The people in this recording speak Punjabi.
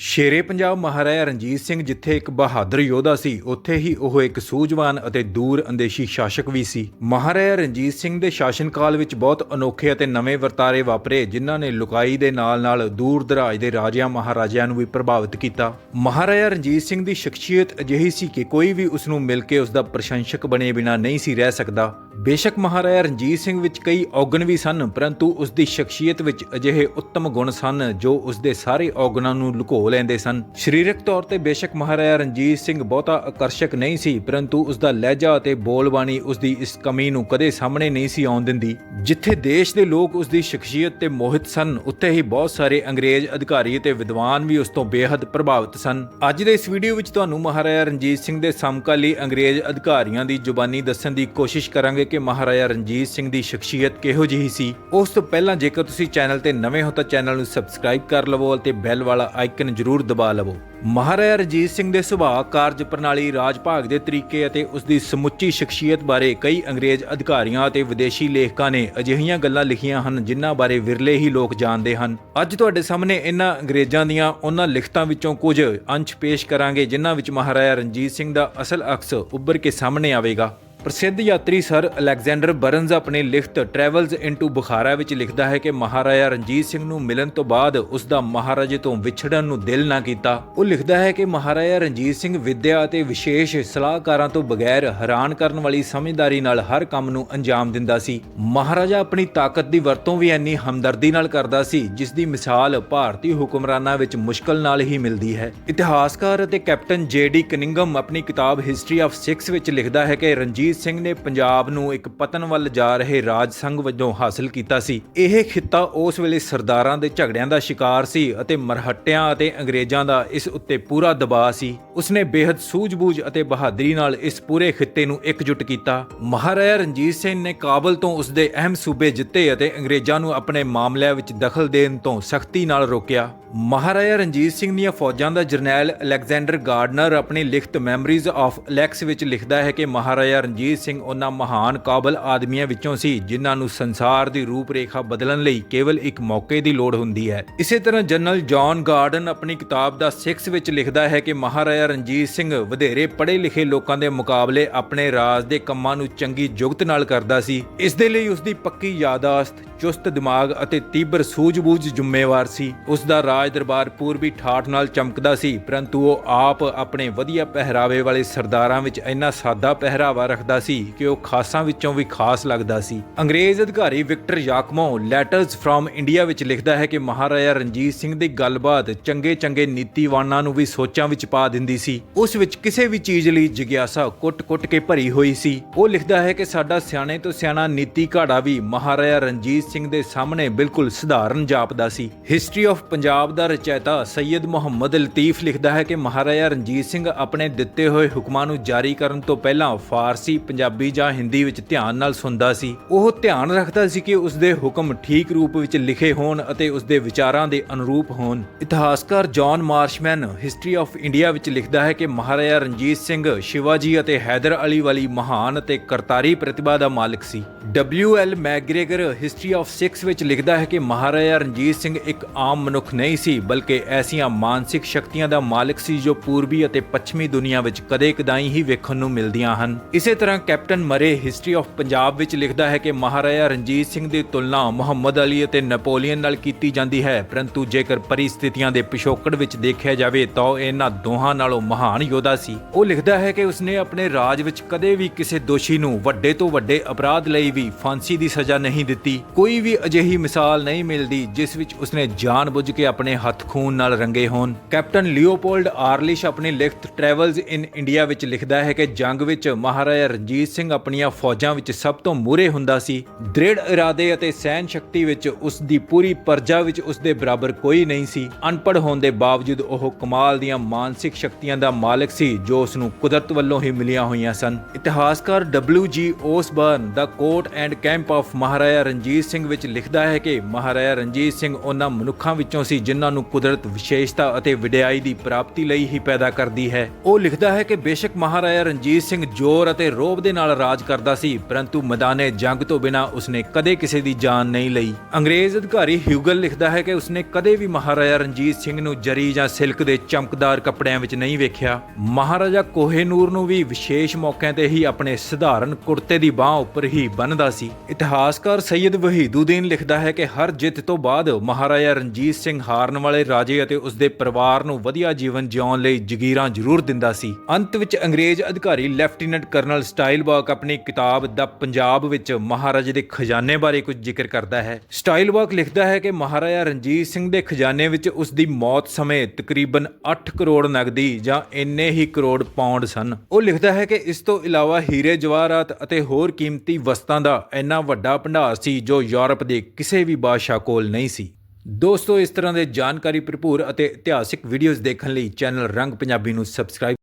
ਸ਼ੇਰੇ ਪੰਜਾਬ ਮਹਾਰਾਜਾ ਰਣਜੀਤ ਸਿੰਘ ਜਿੱਥੇ ਇੱਕ ਬਹਾਦਰ ਯੋਧਾ ਸੀ, ਉੱਥੇ ਹੀ ਉਹ ਇੱਕ ਸੂਝਵਾਨ ਅਤੇ ਦੂਰ ਅੰਦੇਸ਼ੀ ਸ਼ਾਸਕ ਵੀ ਸੀ। ਮਹਾਰਾਜਾ ਰਣਜੀਤ ਸਿੰਘ ਦੇ ਸ਼ਾਸਨ ਕਾਲ ਵਿੱਚ ਬਹੁਤ ਅਨੋਖੇ ਅਤੇ ਨਵੇਂ ਵਰਤਾਰੇ ਵਾਪਰੇ, ਜਿਨ੍ਹਾਂ ਨੇ ਲੁਕਾਈ ਦੇ ਨਾਲ-ਨਾਲ ਦੂਰ ਦਰਾਜ ਦੇ ਰਾਜਿਆਂ ਮਹਾਰਾਜਿਆਂ ਨੂੰ ਵੀ ਪ੍ਰਭਾਵਿਤ ਕੀਤਾ। ਮਹਾਰਾਜਾ ਰਣਜੀਤ ਸਿੰਘ ਦੀ ਸ਼ਖਸੀਅਤ ਅਜਿਹੀ ਸੀ ਕਿ ਕੋਈ ਵੀ ਉਸ ਨੂੰ ਮਿਲ ਕੇ ਉਸ ਦਾ ਪ੍ਰਸ਼ੰਸਕ ਬਣੇ ਬਿਨਾ ਨਹੀਂ ਸੀ ਰਹਿ ਸਕਦਾ। ਬੇਸ਼ੱਕ ਮਹਾਰਾਜਾ ਰਣਜੀਤ ਸਿੰਘ ਵਿੱਚ ਕਈ ਔਗਣ ਵੀ ਸਨ, ਪਰੰਤੂ ਉਸ ਦੀ ਸ਼ਖਸੀਅਤ ਵਿੱਚ ਅਜਿਹੇ ਉੱਤਮ ਗੁਣ ਸਨ ਜੋ ਉਸ ਦੇ ਸਾਰੇ ਔਗਣਾਂ ਨੂੰ ਲੁਕੋ ਲੈਂਦੇ ਸਨ। ਸਰੀਰਕ ਤੌਰ ਤੇ ਬੇਸ਼ੱਕ ਮਹਾਰਾਜਾ ਰਣਜੀਤ ਸਿੰਘ ਬਹੁਤਾ ਆਕਰਸ਼ਕ ਨਹੀਂ ਸੀ, ਪਰੰਤੂ ਉਸ ਦਾ ਲਹਿਜਾ ਅਤੇ ਬੋਲਬਾਣੀ ਉਸ ਦੀ ਇਸ ਕਮੀ ਨੂੰ ਕਦੇ ਸਾਹਮਣੇ ਨਹੀਂ ਸੀ ਆਉਣ ਦਿੰਦੀ। ਜਿੱਥੇ ਦੇਸ਼ ਦੇ ਲੋਕ ਉਸ ਦੀ ਸ਼ਖਸੀਅਤ ਤੇ ਮੋਹਿਤ ਸਨ, ਉੱਥੇ ਹੀ ਬਹੁਤ ਸਾਰੇ ਅੰਗਰੇਜ਼ ਅਧਿਕਾਰੀ ਅਤੇ ਵਿਦਵਾਨ ਵੀ ਉਸ ਤੋਂ ਬੇਹੱਦ ਪ੍ਰਭਾਵਿਤ ਸਨ। ਅੱਜ ਦੇ ਇਸ ਵੀਡੀਓ ਵਿੱਚ ਤੁਹਾਨੂੰ ਮਹਾਰਾਜਾ ਰਣਜੀਤ ਸਿੰਘ ਦੇ ਸਮਕਾਲੀ ਅੰਗਰੇਜ਼ ਅਧਿਕਾਰੀਆਂ ਦੀ ਜ਼ੁਬਾਨੀ ਦੱਸਣ ਦੀ ਕੋਸ਼ਿਸ਼ ਕਰਾਂਗੇ। ਕਿ ਮਹਾਰਾਜਾ ਰਣਜੀਤ ਸਿੰਘ ਦੀ ਸ਼ਖਸੀਅਤ ਕਿਹੋ ਜਿਹੀ ਸੀ, ਉਸ ਤੋਂ ਪਹਿਲਾਂ ਜੇਕਰ ਤੁਸੀਂ ਚੈਨਲ ਤੇ ਨਵੇਂ ਹੋ ਤਾਂ ਚੈਨਲ ਨੂੰ ਸਬਸਕ੍ਰਾਈਬ ਕਰ ਲਵੋ ਅਤੇ ਬੈਲ ਵਾਲਾ ਆਈਕਨ ਜ਼ਰੂਰ ਦਬਾ ਲਵੋ। ਮਹਾਰਾਜਾ ਰਣਜੀਤ ਸਿੰਘ ਦੇ ਸੁਭਾਅ, ਕਾਰਜ ਪ੍ਰਣਾਲੀ, ਰਾਜ ਭਾਗ ਦੇ ਤਰੀਕੇ ਅਤੇ ਉਸ ਦੀ ਸਮੁੱਚੀ ਸ਼ਖਸੀਅਤ ਬਾਰੇ ਕਈ ਅੰਗਰੇਜ਼ ਅਧਿਕਾਰੀਆਂ ਅਤੇ ਵਿਦੇਸ਼ੀ ਲੇਖਕਾਂ ਨੇ ਅਜਿਹੀਆਂ ਗੱਲਾਂ ਲਿਖੀਆਂ ਹਨ ਜਿਨ੍ਹਾਂ ਬਾਰੇ ਵਿਰਲੇ ਹੀ ਲੋਕ ਜਾਣਦੇ ਹਨ। ਅੱਜ ਤੁਹਾਡੇ ਸਾਹਮਣੇ ਇਹਨਾਂ ਅੰਗਰੇਜ਼ਾਂ ਦੀਆਂ ਉਹਨਾਂ ਲਿਖਤਾਂ ਵਿੱਚੋਂ ਕੁਝ ਅੰਸ਼ ਪੇਸ਼ ਕਰਾਂਗੇ, ਜਿਨ੍ਹਾਂ ਵਿੱਚ ਮਹਾਰਾਜਾ ਰਣਜੀਤ ਸਿੰਘ ਦਾ ਅਸਲ ਅਕਸ ਉੱਭਰ ਕੇ ਸਾਹਮਣੇ ਆਵੇਗਾ। ਪ੍ਰਸਿੱਧ ਯਾਤਰੀ ਸਰ ਅਲੈਗਜ਼ੈਂਡਰ ਬਰਨਜ਼ ਆਪਣੀ ਲਿਖਤ ਟਰੈਵਲਸ ਇਨਟੂ ਬੁਖਾਰਾ ਵਿੱਚ ਲਿਖਦਾ ਹੈ ਕਿ ਮਹਾਰਾਜਾ ਰਣਜੀਤ ਸਿੰਘ ਨੂੰ ਮਿਲਣ ਤੋਂ ਬਾਅਦ ਉਸ ਦਾ ਮਹਾਰਾਜੇ ਤੋਂ ਵਿਛੜਨ ਨੂੰ ਦਿਲ ਨਾ ਕੀਤਾ। ਉਹ ਲਿਖਦਾ ਹੈ ਕਿ ਮਹਾਰਾਜਾ ਰਣਜੀਤ ਸਿੰਘ ਵਿਦਿਆ ਅਤੇ ਵਿਸ਼ੇਸ਼ ਸਲਾਹਕਾਰਾਂ ਤੋਂ ਬਗੈਰ ਹੈਰਾਨ ਕਰਨ ਵਾਲੀ ਸਮਝਦਾਰੀ ਨਾਲ ਹਰ ਕੰਮ ਨੂੰ ਅੰਜਾਮ ਦਿੰਦਾ ਸੀ। ਮਹਾਰਾਜਾ ਆਪਣੀ ਤਾਕਤ ਦੀ ਵਰਤੋਂ ਵੀ ਇੰਨੀ ਹਮਦਰਦੀ ਨਾਲ ਕਰਦਾ ਸੀ, ਜਿਸ ਦੀ ਮਿਸਾਲ ਭਾਰਤੀ ਹੁਕਮਰਾਨਾਂ ਵਿੱਚ ਮੁਸ਼ਕਲ ਨਾਲ ਹੀ ਮਿਲਦੀ ਹੈ। ਇਤਿਹਾਸਕਾਰ ਅਤੇ ਕੈਪਟਨ ਜੇ ਡੀ ਕਨਿੰਗਮ ਆਪਣੀ ਕਿਤਾਬ ਹਿਸਟਰੀ ਆਫ 6 ਵਿੱਚ ਲਿਖਦਾ ਹੈ ਕਿ ਰਣਜੀਤ ਸਿੰਘ ਨੇ ਪੰਜਾਬ ਨੂੰ ਇੱਕ ਪਤਨ ਵੱਲ ਜਾ ਰਹੇ ਰਾਜ ਸੰਘ ਵਜੋਂ ਹਾਸਲ ਕੀਤਾ ਸੀ। ਇਹ ਖਿੱਤਾ ਉਸ ਵੇਲੇ ਸਰਦਾਰਾਂ ਦੇ ਝਗੜਿਆਂ ਦਾ ਸ਼ਿਕਾਰ ਸੀ ਅਤੇ ਮਰਹੱਟਿਆਂ ਅਤੇ ਅੰਗਰੇਜ਼ਾਂ ਦਾ ਇਸ ਉੱਤੇ ਪੂਰਾ ਦਬਾਅ ਸੀ। ਉਸਨੇ ਬੇहद ਸੂਝ-ਬੂਝ ਅਤੇ ਬਹਾਦਰੀ ਨਾਲ ਇਸ ਪੂਰੇ ਖਿੱਤੇ ਨੂੰ ਇਕਜੁੱਟ ਕੀਤਾ। ਮਹਾਰਾਜਾ ਰਣਜੀਤ ਸਿੰਘ ਨੇ ਕਾਬਲ ਤੋਂ ਉਸਦੇ ਅਹਿਮ ਸੂਬੇ ਜਿੱਤੇ ਅਤੇ ਅੰਗਰੇਜ਼ਾਂ ਨੂੰ ਆਪਣੇ ਮਾਮਲਿਆਂ ਵਿੱਚ ਦਖਲ ਦੇਣ ਤੋਂ ਸਖਤੀ ਨਾਲ ਰੋਕਿਆ। ਮਹਾਰਾਜਾ ਰਣਜੀਤ ਸਿੰਘ ਦੀਆਂ ਫੌਜਾਂ ਦਾ ਜਰਨੈਲ ਅਲੈਗਜ਼ੈਂਡਰ ਗਾਰਡਨਰ ਆਪਣੀ ਲਿਖਤ ਮੈਮਰੀਜ਼ ਆਫ ਅਲੈਕਸ ਵਿੱਚ ਲਿਖਦਾ ਹੈ ਕਿ ਮਹਾਰਾਜਾ ਰਣਜੀਤ ਸਿੰਘ ਉਹਨਾਂ ਮਹਾਨ ਕਾਬਲ ਆਦਮੀਆਂ ਵਿੱਚੋਂ ਸੀ, ਜਿਨ੍ਹਾਂ ਨੂੰ ਸੰਸਾਰ ਦੀ ਰੂਪਰੇਖਾ ਬਦਲਣ ਲਈ ਕੇਵਲ ਇੱਕ ਮੌਕੇ ਦੀ ਲੋੜ ਹੁੰਦੀ ਹੈ। ਇਸੇ ਤਰ੍ਹਾਂ ਜਨਰਲ ਜੌਨ ਗਾਰਡਨ ਆਪਣੀ ਕਿਤਾਬ ਦਾ 6 ਵਿੱਚ ਲਿਖਦਾ ਹੈ ਕਿ ਮਹਾਰਾਜਾ ਰਣਜੀਤ ਸਿੰਘ ਵਧੇਰੇ ਪੜ੍ਹੇ ਲਿਖੇ ਲੋਕਾਂ ਦੇ ਮੁਕਾਬਲੇ ਆਪਣੇ ਰਾਜ ਦੇ ਕੰਮਾਂ ਨੂੰ ਚੰਗੀ ਜੁਗਤ ਨਾਲ ਕਰਦਾ ਸੀ। ਇਸ ਦੇ ਲਈ ਉਸ ਦੀ ਪੱਕੀ ਯਾਦਾਸ਼ਤ, ਚੁਸਤ ਦਿਮਾਗ ਅਤੇ ਤੀਬਰ ਸੂਝ-ਬੂਝ ਜ਼ਿੰਮੇਵਾਰ ਸੀ। ਉਸ ਦਾ ਰਾਜ ਦਰਬਾਰ ਪੂਰਬੀ ਠਾਠ ਨਾਲ ਚਮਕਦਾ ਸੀ, ਪਰੰਤੂ ਉਹ ਆਪ ਆਪਣੇ ਵਧੀਆ ਪਹਿਰਾਵੇ ਵਾਲੇ ਸਰਦਾਰਾਂ ਵਿੱਚ ਇੰਨਾ ਸਾਦਾ ਪਹਿਰਾਵਾ ਰੱਖਦਾ ਸੀ ਕਿ ਉਹ ਖਾਸਾਂ ਵਿੱਚੋਂ ਵੀ ਖਾਸ ਲੱਗਦਾ ਸੀ। ਅੰਗਰੇਜ਼ ਅਧਿਕਾਰੀ Victor Jacquemont letters from India ਵਿੱਚ ਲਿਖਦਾ ਹੈ ਕਿ ਮਹਾਰਾਜਾ ਰਣਜੀਤ ਸਿੰਘ ਦੀ ਗੱਲਬਾਤ ਚੰਗੇ-ਚੰਗੇ ਨੀਤੀਵਾਨਾਂ ਨੂੰ ਵੀ ਸੋਚਾਂ ਵਿੱਚ ਪਾ ਦਿੰਦੀ ਸੀ। ਉਸ ਵਿੱਚ ਕਿਸੇ ਵੀ ਚੀਜ਼ ਲਈ ਜਿਗਿਆਸਾ ਕੁੱਟ-ਕੁੱਟ ਕੇ ਭਰੀ ਹੋਈ ਸੀ। ਉਹ ਲਿਖਦਾ ਹੈ ਕਿ ਸਾਡਾ ਸਿਆਣੇ ਤੋਂ ਸਿਆਣਾ ਨੀਤੀ ਘਾੜਾ ਵੀ ਮਹਾਰਾਜਾ ਰਣਜੀਤ ਸਿੰਘ ਦੇ ਸਾਹਮਣੇ ਬਿਲਕੁਲ ਸਧਾਰਨ ਜਾਪਦਾ ਸੀ। ਹਿਸਟਰੀ ਆਫ ਪੰਜਾਬ ਦਾ ਰਚੈਤਾ ਸੈਯਦ ਮੁਹੰਮਦ ਲਤੀਫ ਲਿਖਦਾ ਹੈ ਕਿ ਮਹਾਰਾਜਾ ਰਣਜੀਤ ਸਿੰਘ ਆਪਣੇ ਦਿੱਤੇ ਹੋਏ ਹੁਕਮਾਂ ਨੂੰ ਜਾਰੀ ਕਰਨ ਤੋਂ ਪਹਿਲਾਂ ਫਾਰਸੀ ਪੰਜਾਬੀ ਜਾਂ ਹਿੰਦੀ ਵਿੱਚ ਧਿਆਨ ਨਾਲ ਸੁਣਦਾ ਸੀ। ਉਹ ਧਿਆਨ ਰੱਖਦਾ ਸੀ ਕਿ ਉਸ ਦੇ ਹੁਕਮ ਠੀਕ ਰੂਪ ਵਿੱਚ ਲਿਖੇ ਹੋਣ ਅਤੇ ਉਸ ਦੇ ਵਿਚਾਰਾਂ ਦੇ ਅਨੁਰੂਪ ਹੋਣ। ਇਤਿਹਾਸਕਾਰ John Marshman history of India ਵਿੱਚ ਲਿਖਦਾ ਹੈ ਕਿ ਮਹਾਰਾਜਾ ਰਣਜੀਤ ਸਿੰਘ, ਸ਼ਿਵਾਜੀ ਅਤੇ ਹੈਦਰ ਅਲੀ ਵਾਲੀ ਮਹਾਨ ਅਤੇ ਕਰਤਾਰੀ ਪ੍ਰਤਿਭਾ ਦਾ ਮਾਲਕ ਸੀ। W L McGregor history of 6 ਵਿੱਚ ਲਿਖਦਾ ਹੈ ਕਿ ਮਹਾਰਾਜਾ ਰਣਜੀਤ ਸਿੰਘ ਇੱਕ ਆਮ ਮਨੁੱਖ ਨਹੀਂ ਸੀ, ਬਲਕਿ ਐਸੀਆਂ ਮਾਨਸਿਕ ਸ਼ਕਤੀਆਂ ਦਾ ਮਾਲਕ ਸੀ ਜੋ ਪੂਰਬੀ ਅਤੇ ਪੱਛਮੀ ਦੁਨੀਆ ਵਿੱਚ ਕਦੇ-ਕਦਾਈ ਹੀ ਵੇਖਣ ਨੂੰ ਮਿਲਦੀਆਂ ਹਨ। ਇਸੇ ਤਰ੍ਹਾਂ ਕੈਪਟਨ ਮਰੇ ਹਿਸਟਰੀ ਆਫ ਪੰਜਾਬ ਵਿੱਚ ਲਿਖਦਾ ਹੈ ਕਿ ਮਹਾਰਾਜਾ ਰਣਜੀਤ ਸਿੰਘ ਦੀ ਤੁਲਨਾ ਮੁਹੰਮਦ ਅਲੀ ਅਤੇ ਨੈਪੋਲੀਅਨ ਨਾਲ ਕੀਤੀ ਜਾਂਦੀ ਹੈ, ਪਰੰਤੂ ਜੇਕਰ ਪਰਿਸਥਿਤੀਆਂ ਦੇ ਪਿਛੋਕੜ ਵਿੱਚ ਦੇਖਿਆ ਜਾਵੇ ਤਾਂ ਇਹਨਾਂ ਦੋਹਾਂ ਨਾਲੋਂ ਮਹਾਨ ਯੋਧਾ ਸੀ। ਉਹ ਲਿਖਦਾ ਹੈ ਕਿ ਉਸਨੇ ਆਪਣੇ ਰਾਜ ਵਿੱਚ ਕਦੇ ਵੀ ਕਿਸੇ ਦੋਸ਼ੀ ਨੂੰ ਵੱਡੇ ਤੋਂ ਵੱਡੇ ਅਪਰਾਧ ਲਈ ਵੀ ਫਾਂਸੀ ਦੀ ਸਜ਼ਾ ਨਹੀਂ ਦਿੱਤੀ। ਕੋਈ ਵੀ ਅਜਿਹੀ ਮਿਸਾਲ ਨਹੀਂ ਮਿਲਦੀ ਜਿਸ ਵਿੱਚ ਉਸਨੇ ਜਾਣਬੁੱਝ ਕੇ ਆਪਣੇ ਹੱਥ ਖੂਨ ਨਾਲ ਰੰਗੇ ਹੋਣ। ਕੈਪਟਨ ਲਿਓਪੋਲਡ ਆਰਲਿਸ਼ ਆਪਣੀ ਲਿਖਤ ਟਰੈਵਲਸ ਇਨ ਇੰਡੀਆ ਵਿੱਚ ਲਿਖਦਾ ਹੈ ਕਿ ਜੰਗ ਵਿੱਚ ਮਹਾਰਾਜਾ ਰਣਜੀਤ ਸਿੰਘ ਆਪਣੀਆਂ ਫੌਜਾਂ ਵਿੱਚ ਸਭ ਤੋਂ ਮੂਹਰੇ ਹੁੰਦਾ ਸੀ। ਦ੍ਰਿੜ ਇਰਾਦੇ ਅਤੇ ਸਹਿਨ ਸ਼ਕਤੀ ਵਿੱਚ ਉਸ ਦੀ ਪੂਰੀ ਪਰਜਾ ਵਿੱਚ ਉਸ ਦੇ ਬਰਾਬਰ ਕੋਈ ਨਹੀਂ ਸੀ। ਅਨਪੜ੍ਹ ਹੋਣ ਦੇ ਬਾਵਜੂਦ ਉਹ ਕਮਾਲ ਦੀਆਂ ਮਾਨਸਿਕ ਸ਼ਕਤੀਆਂ ਦਾ ਮਾਲਕ ਸੀ, ਜੋ ਉਸ ਨੂੰ ਕੁਦਰਤ ਵੱਲੋਂ ਹੀ ਮਿਲੀਆਂ ਹੋਈਆਂ ਸਨ। ਇਤਿਹਾਸਕਾਰ W G Osborne the court and camp of Maharaja Ranjit Singh ਵਿੱਚ ਲਿਖਦਾ ਹੈ ਕਿ ਮਹਾਰਾਜਾ ਰਣਜੀਤ ਸਿੰਘ ਉਹਨਾਂ ਮਨੁੱਖਾਂ ਵਿੱਚੋਂ ਸੀ, ਜਿਨ੍ਹਾਂ ਨੂੰ ਕੁਦਰਤ ਵਿਸ਼ੇਸ਼ਤਾ ਅਤੇ ਵਿਡਿਆਈ ਦੀ ਪ੍ਰਾਪਤੀ ਲਈ ਹੀ ਪੈਦਾ ਕਰਦੀ ਹੈ। ਉਹ ਲਿਖਦਾ ਹੈ ਕਿ ਬੇਸ਼ੱਕ ਮਹਾਰਾਜਾ ਰਣਜੀਤ ਸਿੰਘ ਜ਼ੋਰ ਅਤੇ ਰੋਹ ਰੋਬ ਦੇ ਨਾਲ ਰਾਜ ਕਰਦਾ ਸੀ, ਪਰੰਤੂ ਮੈਦਾਨੇ ਜੰਗ ਤੋਂ ਬਿਨਾਂ ਉਸਨੇ ਕਦੇ ਕਿਸੇ ਦੀ ਜਾਨ ਨਹੀਂ ਲਈ। ਅੰਗਰੇਜ਼ ਅਧਿਕਾਰੀ ਹਿਊਗਲ ਲਿਖਦਾ ਹੈ ਕਿ ਉਸਨੇ ਕਦੇ ਵੀ ਮਹਾਰਾਜਾ ਰਣਜੀਤ ਸਿੰਘ ਨੂੰ ਜਰੀ ਜਾਂ ਸਿਲਕ ਦੇ ਚਮਕਦਾਰ ਕੱਪੜਿਆਂ ਵਿੱਚ ਨਹੀਂ ਵੇਖਿਆ। ਮਹਾਰਾਜਾ ਕੋਹੇਨੂਰ ਨੂੰ ਵੀ ਵਿਸ਼ੇਸ਼ ਮੌਕਿਆਂ ਤੇ ਹੀ ਆਪਣੇ ਸਧਾਰਨ ਕੁੜਤੇ ਦੀ ਬਾਹ ਉੱਪਰ ਹੀ ਬੰਨਦਾ ਸੀ। ਇਤਿਹਾਸਕਾਰ ਸੈਯਦ ਵਹੀਦੁਦੀਨ ਲਿਖਦਾ ਹੈ ਕਿ ਹਰ ਜਿੱਤ ਤੋਂ ਬਾਅਦ ਮਹਾਰਾਜਾ ਰਣਜੀਤ ਸਿੰਘ ਹਾਰਨ ਵਾਲੇ ਰਾਜੇ ਅਤੇ ਉਸਦੇ ਪਰਿਵਾਰ ਨੂੰ ਵਧੀਆ ਜੀਵਨ ਜਿਉਣ ਲਈ ਜਗੀਰਾਂ ਜ਼ਰੂਰ ਦਿੰਦਾ ਸੀ। ਅੰਤ ਵਿੱਚ ਅੰਗਰੇਜ਼ ਅਧਿਕਾਰੀ ਲੈਫਟੀਨੈਂਟ ਕਰਨਲ ਸਟਾਈਲ ਵਾਕ ਆਪਣੀ ਕਿਤਾਬ ਦਾ ਪੰਜਾਬ ਵਿੱਚ ਮਹਾਰਾਜੇ ਦੇ ਖਜ਼ਾਨੇ ਬਾਰੇ ਕੁਝ ਜ਼ਿਕਰ ਕਰਦਾ ਹੈ। ਸਟਾਈਲ ਵਾਕ ਲਿਖਦਾ ਹੈ ਕਿ ਮਹਾਰਾਜਾ ਰਣਜੀਤ ਸਿੰਘ ਦੇ ਖਜ਼ਾਨੇ ਵਿੱਚ ਉਸ ਦੀ ਮੌਤ ਸਮੇਂ ਤਕਰੀਬਨ 8 ਕਰੋੜ ਨਗਦੀ ਜਾਂ ਇੰਨੇ ਹੀ ਕਰੋੜ ਪਾਉਂਡ ਸਨ। ਉਹ ਲਿਖਦਾ ਹੈ ਕਿ ਇਸ ਤੋਂ ਇਲਾਵਾ ਹੀਰੇ, ਜਵਾਹਰਾਤ ਅਤੇ ਹੋਰ ਕੀਮਤੀ ਵਸਤਾਂ ਦਾ ਇੰਨਾ ਵੱਡਾ ਭੰਡਾਰ ਸੀ ਜੋ ਯੂਰਪ ਦੇ ਕਿਸੇ ਵੀ ਬਾਦਸ਼ਾਹ ਕੋਲ ਨਹੀਂ ਸੀ। ਦੋਸਤੋ, ਇਸ ਤਰ੍ਹਾਂ ਦੇ ਜਾਣਕਾਰੀ ਭਰਪੂਰ ਅਤੇ ਇਤਿਹਾਸਿਕ ਵੀਡੀਓਜ਼ ਦੇਖਣ ਲਈ ਚੈਨਲ ਰੰਗ ਪੰਜਾਬੀ ਨੂੰ ਸਬਸਕ੍ਰਾਈਬ